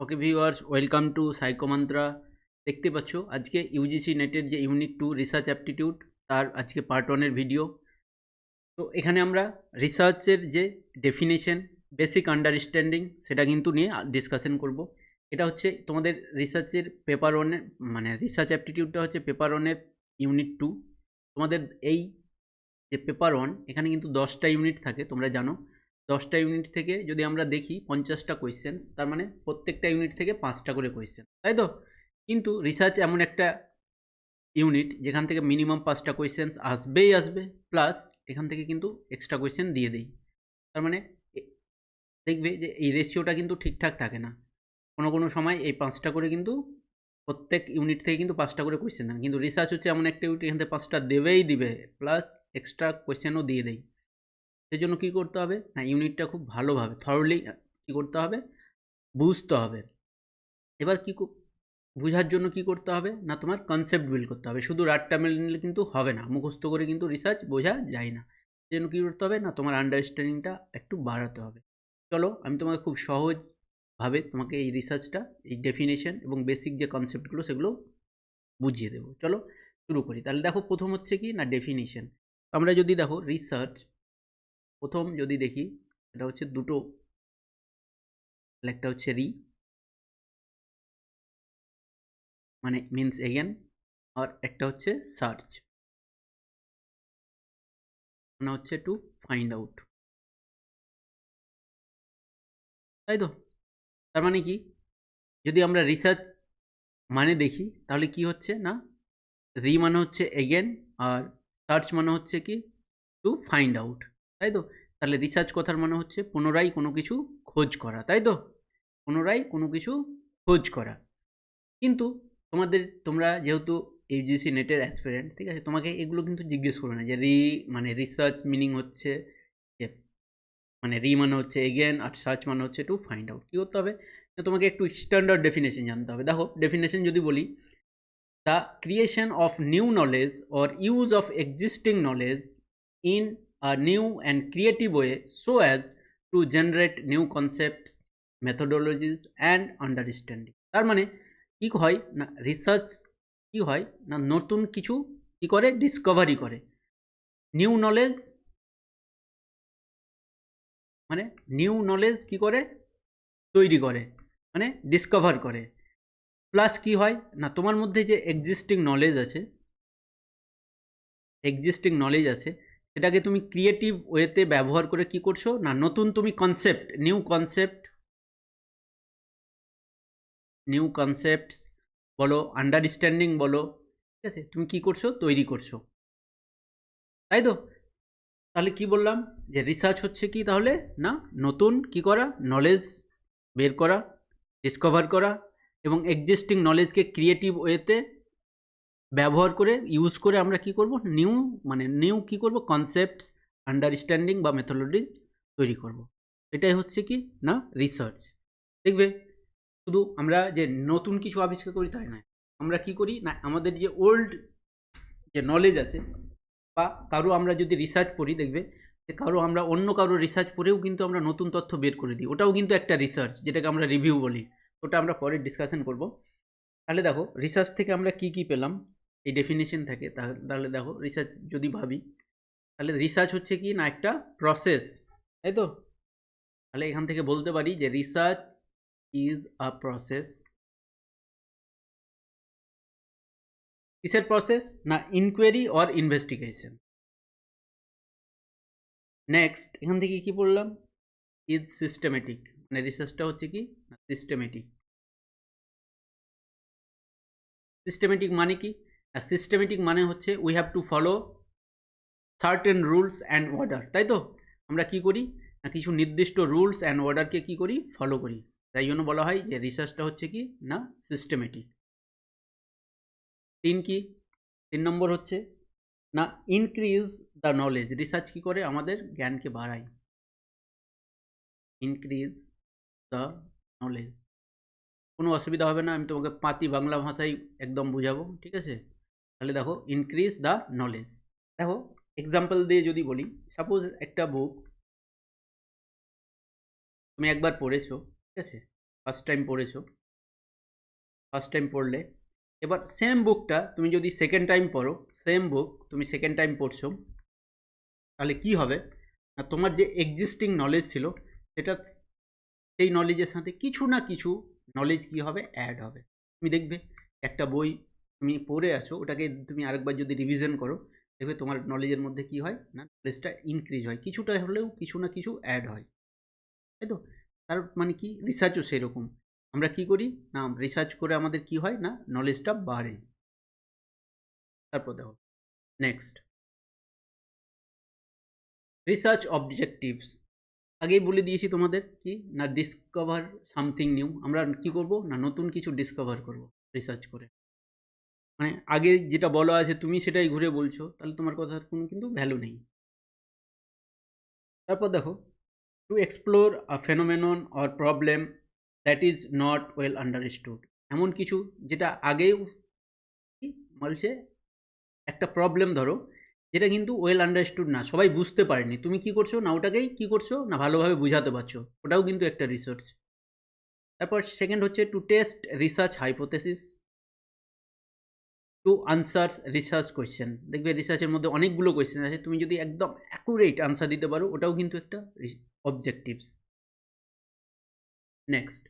Okay viewers welcome to Psychomantra দেখতে পাচ্ছ, আজকে ইউজিসি নেটের যে ইউনিট টু রিসার্চ অ্যাপটিটিউড তার আজকে পার্ট ওয়ানের ভিডিও তো এখানে আমরা রিসার্চের যে ডেফিনেশন বেসিক আন্ডারস্ট্যান্ডিং সেটা কিন্তু নিয়ে ডিসকাশন করব। এটা হচ্ছে তোমাদের রিসার্চের পেপার ওয়ানের মানে রিসার্চ অ্যাপটিটিউডটা হচ্ছে পেপার ওয়ানের ইউনিট টু তোমাদের এই যে পেপার ওয়ান এখানে কিন্তু দশটা ইউনিট থাকে, তোমরা জানো। দশটা ইউনিট থেকে যদি আমরা দেখি পঞ্চাশটা কোয়েশ্চেন্স তার মানে প্রত্যেকটা ইউনিট থেকে পাঁচটা করে কোয়েশ্চেন তাই তো? কিন্তু রিসার্চ এমন একটা ইউনিট যেখান থেকে মিনিমাম পাঁচটা কোয়েশ্চেন্স আসবেই আসবে প্লাস এখান থেকে কিন্তু এক্সট্রা কোয়েশ্চেন দিয়ে দেই। তার মানে দেখবে যে এই রেশিওটা কিন্তু ঠিকঠাক থাকে না। কোনো কোনো সময় এই পাঁচটা করে কিন্তু প্রত্যেক ইউনিট থেকে কিন্তু পাঁচটা করে কোয়েশ্চেন দেন। কিন্তু রিসার্চ হচ্ছে এমন একটা ইউনিট এখান থেকে পাঁচটা দেবেই দিবে প্লাস এক্সট্রা কোয়েশ্চেনও দিয়ে দেয় সেই জন্য কী করতে হবে? না ইউনিটটা খুব ভালোভাবে থরলি কী করতে হবে? বুঝতে হবে। এবার কী বোঝার জন্য কি করতে হবে? না, তোমার কনসেপ্ট বিল্ড করতে হবে। শুধু রাটটা মেলে নিলে কিন্তু হবে না। মুখস্থ করে কিন্তু রিসার্চ বোঝা যায় না। জন্য কী করতে হবে? না, তোমার আন্ডারস্ট্যান্ডিংটা একটু বাড়াতে হবে। চলো, আমি তোমাকে খুব সহজভাবে তোমাকে এই রিসার্চটা এই ডেফিনেশন এবং বেসিক যে কনসেপ্টগুলো সেগুলো বুঝিয়ে দেবো। চলো, শুরু করি। তাহলে দেখো, প্রথম হচ্ছে কি? না ডেফিনেশন আমরা যদি দেখো রিসার্চ প্রথম যদি দেখি সেটা হচ্ছে দুটো একটা হচ্ছে রি। মানে মিন্স এগেন আর একটা হচ্ছে সার্চ মানে হচ্ছে টু ফাইন্ড আউট তাই তো? তার মানে কি? যদি আমরা রিসার্চ মানে দেখি, তাহলে কি হচ্ছে না? রি মানে হচ্ছে এগেন আর সার্চ মানে হচ্ছে কি? টু ফাইন্ড আউট তাই তো? তাহলে রিসার্চ কথার মানে হচ্ছে পুনরায় কোনো কিছু খোঁজ করা, তাই তো? পুনরায় কোনো কিছু খোঁজ করা। কিন্তু তোমাদের, তোমরা যেহেতু ইউজিসি নেটের অ্যাসপিরেন্ট ঠিক আছে? তোমাকে এগুলো কিন্তু জিজ্ঞেস করবে না যে রি মানে রিসার্চ মিনিং হচ্ছে যে মানে রি মানে হচ্ছে এগেন আর সার্চ মানে হচ্ছে টু ফাইন্ড আউট কী করতে হবে? তোমাকে একটু স্ট্যান্ডার্ড ডেফিনেশন জানতে হবে। দেখো ডেফিনেশন যদি বলি the creation of new knowledge or use of existing knowledge in a new and creative way so as to generate new concepts methodologies and understanding তার মানে কী হয় না রিসার্চ কী হয় না, নতুন কিছু কী করে ডিসকভারি করে। নিউ নলেজ মানে নিউ নলেজ কি করে, তৈরি করে মানে ডিসকভার করে। প্লাস কি হয় না, তোমার মধ্যে যে এক্সিস্টিং নলেজ আছে এক্সিস্টিং নলেজ আছে সেটাকে তুমি ক্রিয়েটিভ ওয়েতে ব্যবহার করে কি করছ? না, নতুন তুমি concept new concept new concept বলো আন্ডারস্ট্যান্ডিং বলো, ঠিক আছে? তুমি কি করছ? তৈরি করছ। তাই তো? তাহলে কি বললাম? যে রিসার্চ হচ্ছে কি তাহলে? না, নতুন কি করা? নলেজ বের করা ডিসকভার করা এবং এক্সিস্টিং নলেজকে ক্রিয়েটিভ ওয়েতে ব্যবহার করে ইউজ করে আমরা কি করব? নিউ মানে নিউ কি করব? কনসেপ্টস আন্ডারস্ট্যান্ডিং বা মেথোলজিস তৈরি করব। এটাই হচ্ছে কি? না রিসার্চ দেখবে, শুধু আমরা যে নতুন কিছু আবিষ্কার করি তাই নয়। আমরা কি করি? না, আমাদের যে ওল্ড যে নলেজ আছে বা কারও আমরা যদি রিসার্চ পড়ি, দেখবে যে কারও আমরা অন্য কারও রিসার্চ পড়েও কিন্তু আমরা নতুন তথ্য বের করে দিই। ওটাও কিন্তু একটা রিসার্চ যেটাকে আমরা রিভিউ বলি। ওটা আমরা পরে ডিসকাশন করব। তাহলে দেখো রিসার্চ থেকে আমরা কি কি পেলাম? এই ডেফিনেশন থাকে তাহলে দেখো রিসার্চ যদি ভাবি, তাহলে রিসার্চ হচ্ছে কি না একটা প্রসেস তাই তো? তাহলে এখান থেকে বলতে পারি যে রিসার্চ ইজ আ প্রসেস কিসের প্রসেস না ইনকোয়ারি অর ইনভেস্টিগেশন নেক্সট এখান থেকে কি বললাম ইজ সিস্টেমেটিক মানে রিসার্চটা হচ্ছে কি? সিস্টেমেটিক সিস্টেমেটিক মানে কি? সিস্টেমেটিক মানে হচ্ছে we have to follow certain rules and order তাই তো? আমরা কি করি? না, কিছু নির্দিষ্ট রুলস অ্যান্ড অর্ডারকে কি করি? ফলো করি। তাই জন্য বলা হয় যে রিসার্চটা হচ্ছে কি? না সিস্টেমেটিক তিন কি? তিন নম্বর হচ্ছে, না ইনক্রিজ দ্য নলেজ রিসার্চ কি করে? আমাদের জ্ঞানকে বাড়ায়। ইনক্রিজ দ্য নলেজ কোনো অসুবিধা হবে না, আমি তোমাকে পাতি বাংলা ভাষায় একদম বুঝাবো, ঠিক আছে? তাহলে দেখো ইনক্রিজ দ্য নলেজ দেখো এক্সাম্পল দিয়ে যদি বলি সাপোজ একটা বুক তুমি একবার পড়েছো, ঠিক আছে? ফার্স্ট টাইম পড়েছো ফার্স্ট টাইম পড়লে, এবার সেম বুকটা তুমি যদি সেকেন্ড টাইম পড়ো সেম বুক তুমি সেকেন্ড টাইম পড়ছো, তাহলে কি হবে? না, তোমার যে এক্সিস্টিং নলেজ ছিল, সেটা সেই নলেজের সাথে কিছু না কিছু নলেজ কি হবে? অ্যাড হবে। তুমি দেখবে, একটা বই তুমি পড়ে আছো, ওটাকে তুমি আরেকবার যদি রিভিশন করো, দেখবে তোমার নলেজের মধ্যে কি হয় না নলেজটা ইনক্রিজ হয়। কিছুটা হলেও কিছু না কিছু অ্যাড হয়। তাই তো? তার মানে কি? রিসার্চও সেরকম। আমরা কি করি? না রিসার্চ করে আমাদের কি হয় না নলেজটা বাড়ে। তারপর দেখো নেক্সট রিসার্চ অবজেক্টিভস আগেই বলে দিয়েছি তোমাদের কি? না ডিসকভার সামথিং নিউ আমরা কি করব? না, নতুন কিছু ডিসকভার করব রিসার্চ করে। মানে আগে যেটা বলা আছে তুমি সেটাই ঘুরে বলছো, তাহলে তোমার কথার কোনো কিন্তু ভ্যালু নেই। তারপর দেখো to explore a phenomenon or problem that is not well understood এমন কিছু যেটা আগেও বলছে, একটা প্রবলেম ধরো, যেটা কিন্তু ওয়েল আন্ডারস্টুড না, সবাই বুঝতে পারেনি। তুমি কি করছ না ওটাকেই কি করছ না ভালোভাবে বুঝাতে পারছ, ওটাও কিন্তু একটা রিসার্চ তারপর সেকেন্ড হচ্ছে to test research hypothesis to answer research question দেখবে রিসার্চের মধ্যে অনেকগুলো কোয়েশ্চেন আছে। তুমি যদি একদম অ্যাকুরেট আনসার দিতে পারো, ওটাও কিন্তু একটা অবজেক্টিভস নেক্সট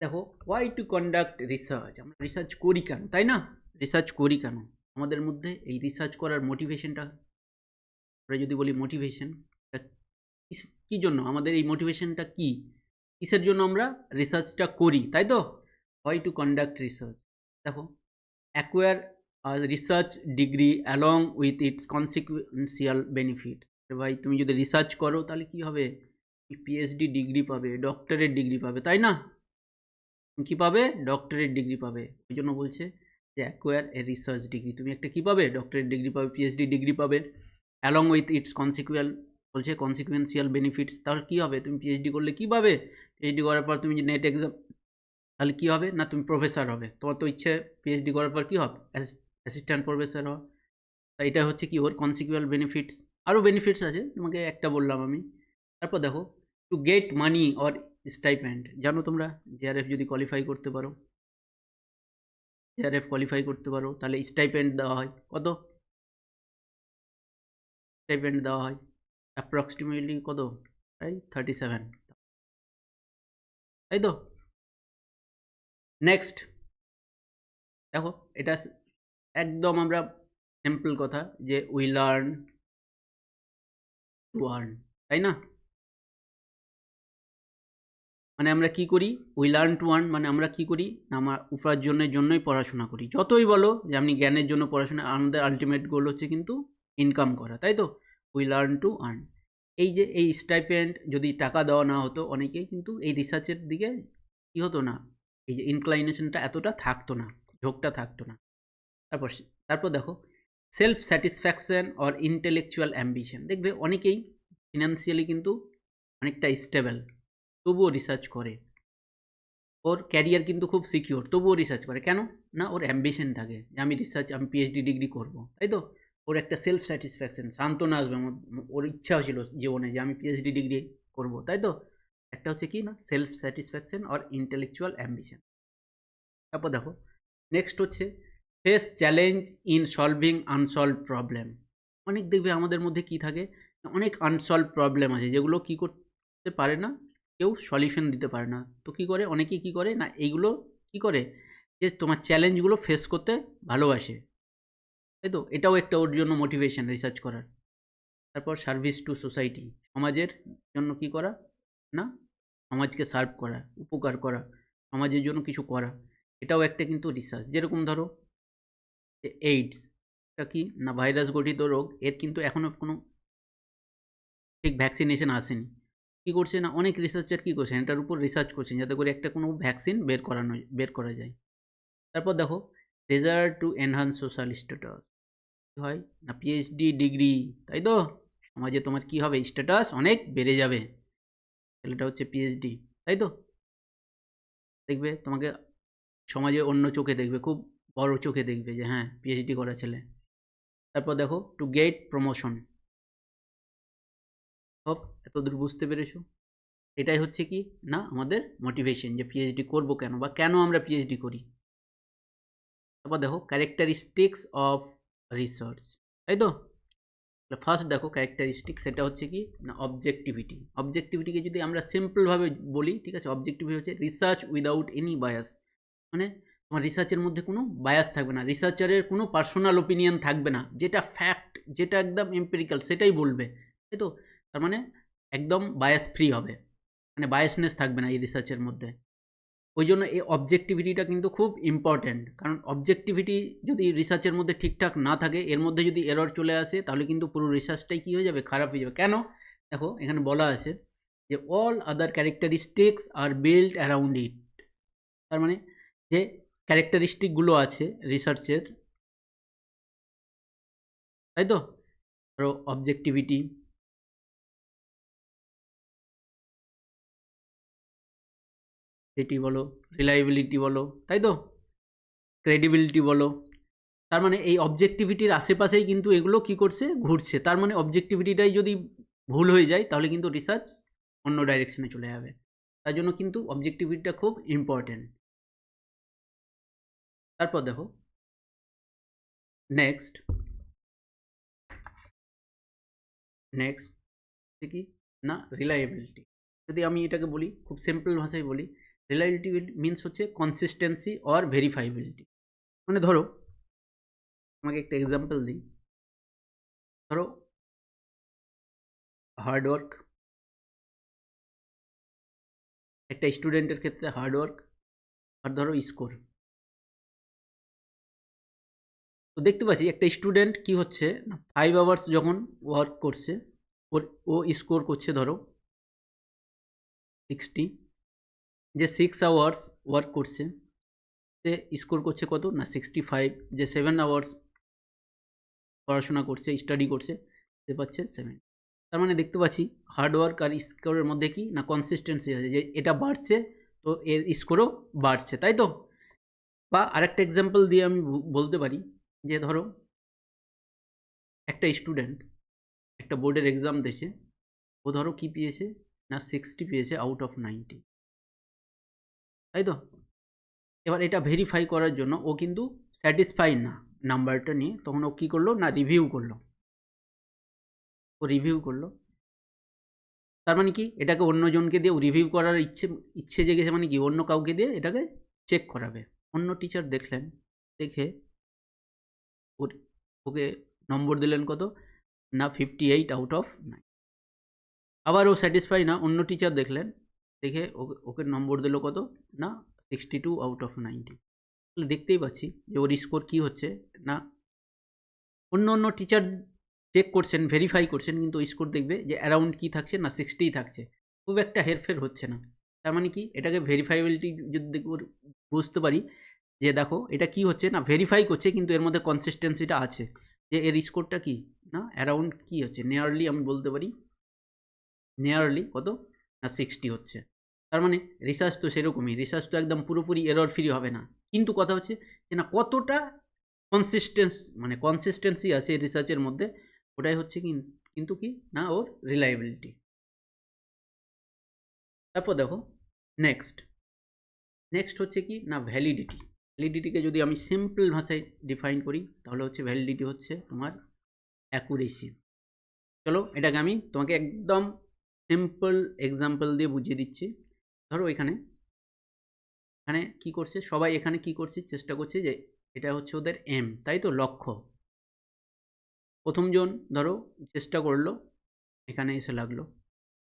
দেখো ওয়াই টু কন্ডাক্ট রিসার্চ আমরা রিসার্চ করি কেন? তাই না? রিসার্চ করি কেন? আমাদের মধ্যে এই রিসার্চ করার মোটিভেশনটা আমরা যদি বলি মোটিভেশন কী জন্য? আমাদের এই মোটিভেশনটা কী? কিসের জন্য আমরা রিসার্চটা করি? তাই তো? হোয়াই টু কন্ডাক্ট রিসার্চ দেখো acquire research degree along with its consequential benefit ভাই, তুমি যদি রিসার্চ করো, তাহলে কি হবে? পিএইচডি ডিগ্রি পাবে ডক্টরেট ডিগ্রি পাবে, তাই না? কী পাবে? ডক্টরেট ডিগ্রি পাবে। ওই জন্য বলছে যে অ্যাকোয়ার এ রিসার্চ ডিগ্রি তুমি একটা কী পাবে? ডক্টরেট ডিগ্রি পাবে পিএইচডি ডিগ্রি পাবে অ্যালং উইথ ইটস কনসিকুয়াল বলছে কনসিকুয়েন্সিয়াল বেনিফিটস তাহলে কী হবে? তুমি পিএইচডি করলে কী পাবে? পিএইচডি করার পর তুমি যে নেট এক্সাম তাহলে কী হবে? না, তুমি প্রফেসর হবে। তোমার তো ইচ্ছে পিএইচডি করার পর কী হবে? অ্যাসিস্ট্যান্ট প্রফেসর হওয়া। তা এটা হচ্ছে কি ওর কনসিকুয়াল বেনিফিটস আরও বেনিফিটস আছে, তোমাকে একটা বললাম আমি। তারপর দেখো to get money or stipend জানো তোমরা? জেআরএফ যদি কোয়ালিফাই করতে পারো। জেআরএফ কোয়ালিফাই করতে পারো, তাহলে স্টাইপেন্ড দেওয়া হয়। কত? স্টাইপেন্ড দেওয়া হয়। অ্যাপ্রক্সিমেটলি কত? তাই থার্টি সেভেন তাই তো? নেক্সট দেখো, এটা একদম আমরা সিম্পল কথা যে উই লার্ন টু আর্ন তাই না? মানে আমরা কি করি? উই লার্ন টু আর্ন মানে আমরা কি করি? আমার উপার্জনের জন্যই পড়াশোনা করি। যতই বলো যে আপনি জ্ঞানের জন্য পড়াশোনা আমাদের আলটিমেট গোল হচ্ছে কিন্তু ইনকাম করা, তাই তো? উই লার্ন টু আর্ন এই যে, এই স্টাইপেন্ড যদি টাকা দেওয়া না হতো অনেকেই কিন্তু এই রিসার্চের দিকে কী হতো না? এই যে ইনক্লাইনেশনটা এতটা থাকতো না, ঝোঁকটা থাকতো না। তারপর তারপর দেখো self satisfaction or intellectual ambition দেখবে অনেকেই ফিনান্সিয়ালি কিন্তু অনেকটা স্টেবল তবুও রিসার্চ করে। ওর ক্যারিয়ার কিন্তু খুব সিকিওর তবুও রিসার্চ করে। কেন? না, ওর অ্যাম্বিশন থাকে যে আমি রিসার্চ আমি পিএইচডি ডিগ্রি করব, তাই তো? ওর একটা সেলফ স্যাটিসফ্যাকশন সান্ত্বনা আসবে, আমার, ওর ইচ্ছা ছিল জীবনে যে আমি পিএইচডি ডিগ্রি করব, তাই তো? একটা হচ্ছে কি না self satisfaction or intellectual ambition তারপর দেখো নেক্সট হচ্ছে face challenge in solving unsolved problem অনেক দেখবে আমাদের মধ্যে কি থাকে, অনেক আনসলভ প্রবলেম আছে, যেগুলো কি করতে পারে না, কেউ সলিউশন দিতে পারে না। তো কী করে? অনেকেই কী করে না এইগুলো কি করে? যে তোমার চ্যালেঞ্জগুলো ফেস করতে ভালোবাসে। তাই তো? এটাও একটা ওর জন্য মোটিভেশন রিসার্চ করার। তারপর সার্ভিস টু সোসাইটি সমাজের জন্য কি করা? না? সমাজকে সার্ভ করা, উপকার করা, সমাজের জন্য কিছু করা, এটাও একটা কিন্তু রিসার্চ যেরকম ধরো এইডস এটা কি? না ভাইরাস গঠিত রোগ, এর কিন্তু এখনও কোনো ঠিক ভ্যাকসিনেশন আসেনি। কী করছে না, অনেক রিসার্চার কী করছেন এটার উপর রিসার্চ করছেন যাতে করে একটা কোনো ভ্যাকসিন বের করানো, বের করা যায়। তারপর দেখো result to enhance social status কী হয়? না পিএইচডি ডিগ্রি তাই তো? সমাজে তোমার কি হবে? স্ট্যাটাস অনেক বেড়ে যাবে। ছেলেটা হচ্ছে পিএইচডি তাই তো? দেখবে তোমাকে সমাজে অন্য চোখে দেখবে, খুব বড় চোখে দেখবে যে হ্যাঁ পিএইচডি করা ছেলে। তারপর দেখো টু গেট প্রমোশন হোপ এত দূর বুঝতে পেরেছ? এটাই হচ্ছে কি? না, আমাদের মোটিভেশন যে পিএইচডি করব কেন বা কেন আমরা পিএইচডি করি? তারপর দেখো ক্যারেক্টারিস্টিক্স অফ রিসার্চ তাই তো? ফার্স্ট দেখো ক্যারেক্টারিস্টিক সেটা হচ্ছে কি, না অবজেক্টিভিটি অবজেক্টিভিটিকে যদি আমরা সিম্পলভাবে বলি, ঠিক আছে অবজেক্টিভিটি হচ্ছে রিসার্চ উইদাউট এনি বায়াস মানে তোমার রিসার্চের মধ্যে কোনো বায়াস থাকবে না। রিসার্চারের কোনো পার্সোনাল ওপিনিয়ন থাকবে না। যেটা ফ্যাক্ট যেটা একদম এম্পেরিক্যাল সেটাই বলবে। তাই তো? তার মানে একদম বায়াস ফ্রি হবে। মানে বায়াসনেস থাকবে না এই রিসার্চের মধ্যে। ওই জন্য এই অবজেক্টিভিটিটা কিন্তু খুব ইম্পর্ট্যান্ট কারণ অবজেক্টিভিটি যদি রিসার্চের মধ্যে ঠিকঠাক না থাকে, এর মধ্যে যদি এরর চলে আসে, তাহলে কিন্তু পুরো রিসার্চটাই কী হয়ে যাবে? খারাপ হয়ে যাবে। কেন? দেখো, এখানে বলা আছে যে all other characteristics are build around it তার মানে যে ক্যারেক্টারিস্টিকগুলো আছে রিসার্চের তাই তো? ধরো অবজেক্টিভিটি এটি বলো রিলায়েবিলিটি বলো, তাই তো? ক্রেডিবিলিটি বলো। তার মানে এই অবজেক্টিভিটির আশেপাশেই কিন্তু এগুলো কি করছে? ঘুরছে। তার মানে অবজেক্টিভিটিটাই যদি ভুল হয়ে যায়, তাহলে কিন্তু রিসার্চ অন্য ডাইরেকশনে চলে যাবে। তার জন্য কিন্তু অবজেক্টিভিটিটা খুব ইম্পর্টেন্ট তারপর দেখো। নেক্সট নেক্সট কি না রিলায়েবিলিটি যদি আমি এটাকে বলি, খুব সিম্পল ভাষায় বলি রিলায়েবিলিটি মিনস হচ্ছে কনসিস্টেন্সি অর ভেরিফাইবিলিটি মানে ধরো আমাকে একটা এক্সাম্পল দিই। ধরো হার্ডওয়ার্ক একটা স্টুডেন্টের ক্ষেত্রে হার্ডওয়ার্ক আর ধরো স্কোর তো দেখতে পাচ্ছি, একটা স্টুডেন্ট কি হচ্ছে ফাইভ আওয়ার্স যখন ওয়ার্ক করছে, ওর, ও স্কোর করছে ধরো সিক্সটি যে সিক্স আওয়ার্স ওয়ার্ক করছে সে স্কোর করছে কত? না সিক্সটি ফাইভ যে সেভেন আওয়ার্স পড়াশোনা করছে স্টাডি করছে, সে পাচ্ছে সেভেন তার মানে দেখতে পাচ্ছি হার্ডওয়ার্ক আর স্কোরের মধ্যে কি? না কনসিস্টেন্সি আছে, যে এটা বাড়ছে, তো এর স্কোরও বাড়ছে, তাই তো? বা আরেকটা এক্সাম্পল দিয়ে আমি বলতে পারি, যে ধরো একটা স্টুডেন্ট একটা বোর্ডের এক্সাম দিয়েছে, ও ধরো কী পেয়েছে? না সিক্সটি পেয়েছে আউট অফ নাইনটি তাই তো? এবার এটা ভেরিফাই করার জন্য ও কিন্তু স্যাটিসফাই না নাম্বারটা নিয়ে। তখন ও কী করল? না রিভিউ করল। ও রিভিউ করল। তার মানে কি? এটাকে অন্যজনকে দিয়ে রিভিউ করার ইচ্ছে ইচ্ছে জেগেছে মানে কি? অন্য কাউকে দিয়ে এটাকে চেক করাবে। অন্য টিচার দেখলেন, দেখে ওর, ওকে নম্বর দিলেন কত? না fifty eight out of nine আবার ও স্যাটিসফাই না, অন্য টিচার দেখলেন দেখে ওকে নম্বর দিল কত? না sixty two out of ninety তাহলে দেখতেই পাচ্ছি যে ওর স্কোর কী হচ্ছে, না। অন্য অন্য টিচার চেক করছেন ভেরিফাই করছেন, কিন্তু স্কোর দেখবে যে অ্যারাউন্ড কী থাকছে, না সিক্সটিই থাকছে। খুব একটা হেরফের হচ্ছে না। তার মানে কি? এটাকে ভেরিফাইবিলিটি যদি বুঝতে পারি যে দেখো, এটা কি হচ্ছে? না ভেরিফাই করছে, কিন্তু এর মধ্যে কনসিস্টেন্সিটা আছে। যে এর স্কোরটা কি? না অ্যারাউন্ড কি হচ্ছে? নিয়ারলি আমি বলতে পারি। নিয়ারলি কত? না সিক্সটি হচ্ছে। তার মানে রিসার্চ তো সেরকমই রিসার্চ তো একদম পুরোপুরি এরর ফ্রি হবে না। কিন্তু কথা হচ্ছে যে না, কতটা কনসিস্টেন্স মানে কনসিস্টেন্সি আছে রিসার্চের মধ্যে, ওটাই হচ্ছে কি কিন্তু কি? না, ওর রিলায়েবিলিটি তারপর দেখো নেক্সট নেক্সট হচ্ছে কি? না ভ্যালিডিটি ভ্যালিডিটিকে যদি আমি সিম্পল ভাষায় ডিফাইন করি, তাহলে হচ্ছে ভ্যালিডিটি হচ্ছে তোমার অ্যাকুরেসি চলো, এটাকে আমি তোমাকে একদম সিম্পল এক্সাম্পল দিয়ে বুঝিয়ে দিচ্ছি। ধরো এখানে এখানে কি করছে? সবাই এখানে কি করছে? চেষ্টা করছে যে এটা হচ্ছে ওদের এম তাই তো? লক্ষ্য। প্রথমজন ধরো চেষ্টা করল, এখানে এসে লাগল।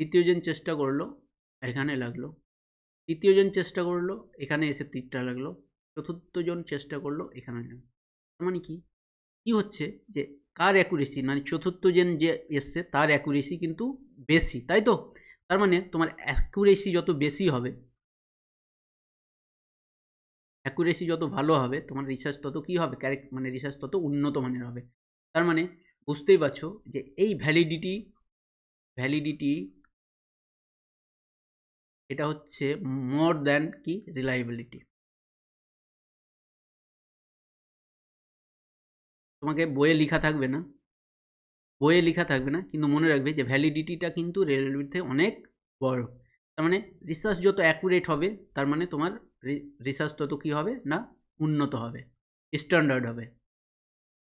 দ্বিতীয়জন চেষ্টা করল, এখানে লাগল। তৃতীয়জন চেষ্টা করল, এখানে এসে তীরটা লাগল। চতুর্থজন চেষ্টা করল, এখানে লাগল। তার মানে কি? কি হচ্ছে যে, কার অ্যাকুরেসি মানে চতুর্থজন যে এসছে, তার অ্যাকুরেসি কিন্তু বেশি, তাই তো? তার মানে তোমার অ্যাকুরেসি যত বেশি হবে অ্যাকুরেসি যত ভালো হবে, তোমার রিসার্চ তত কী হবে? ক্যারেক্ট মানে রিসার্চ তত উন্নত মানের হবে। তার মানে বুঝতেই পারছ যে এই ভ্যালিডিটি ভ্যালিডিটি এটা হচ্ছে মোর দ্যান কি? রিলায়েবিলিটি তোমাকে বইয়ে লেখা থাকবে না। বইয়ে লেখা থাকবে না, কিন্তু মনে রাখবে যে ভ্যালিডিটিটা কিন্তু থেকে অনেক বড়। তার মানে রিসার্চ যত অ্যাকুরেট হবে, তার মানে তোমার রিসার্চ তত কী হবে না, উন্নত হবে স্ট্যান্ডার্ড হবে।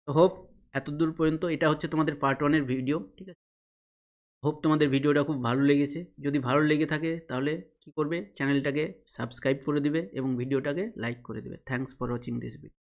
তো হোপ এতদূর পর্যন্ত এটা হচ্ছে তোমাদের পার্ট ওয়ানের ভিডিও ঠিক আছে? হোপ তোমাদের ভিডিওটা খুব ভালো লেগেছে। যদি ভালো লেগে থাকে, তাহলে কি করবে? চ্যানেলটাকে সাবস্ক্রাইব করে দিবে এবং ভিডিওটাকে লাইক করে দেবে। Thanks for watching this video